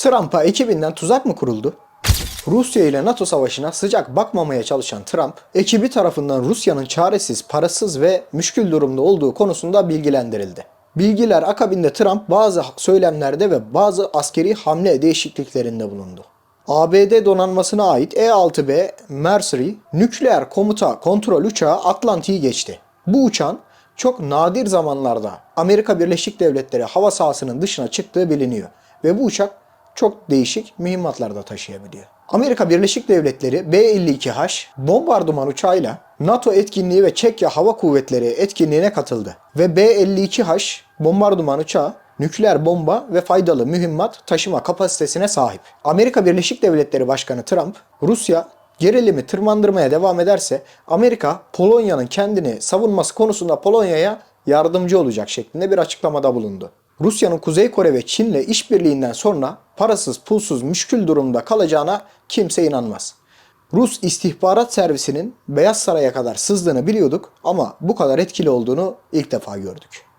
Trump'a ekibinden tuzak mı kuruldu? Rusya ile NATO savaşına sıcak bakmamaya çalışan Trump, ekibi tarafından Rusya'nın çaresiz, parasız ve müşkül durumda olduğu konusunda bilgilendirildi. Bilgiler akabinde Trump bazı söylemlerde ve bazı askeri hamle değişikliklerinde bulundu. ABD donanmasına ait E-6B Mercury nükleer komuta kontrol uçağı Atlantik'i geçti. Bu uçağın çok nadir zamanlarda Amerika Birleşik Devletleri hava sahasının dışına çıktığı biliniyor ve bu uçak çok değişik mühimmatlar da taşıyabiliyor. Amerika Birleşik Devletleri B-52H bombardıman uçağıyla NATO etkinliği ve Çekya Hava Kuvvetleri etkinliğine katıldı. Ve B-52H bombardıman uçağı nükleer bomba ve faydalı mühimmat taşıma kapasitesine sahip. Amerika Birleşik Devletleri Başkanı Trump, Rusya gerilimi tırmandırmaya devam ederse Amerika Polonya'nın kendini savunması konusunda Polonya'ya yardımcı olacak şeklinde bir açıklamada bulundu. Rusya'nın Kuzey Kore ve Çin'le işbirliğinden sonra parasız pulsuz müşkül durumda kalacağına kimse inanmaz. Rus istihbarat servisinin Beyaz Saray'a kadar sızdığını biliyorduk ama bu kadar etkili olduğunu ilk defa gördük.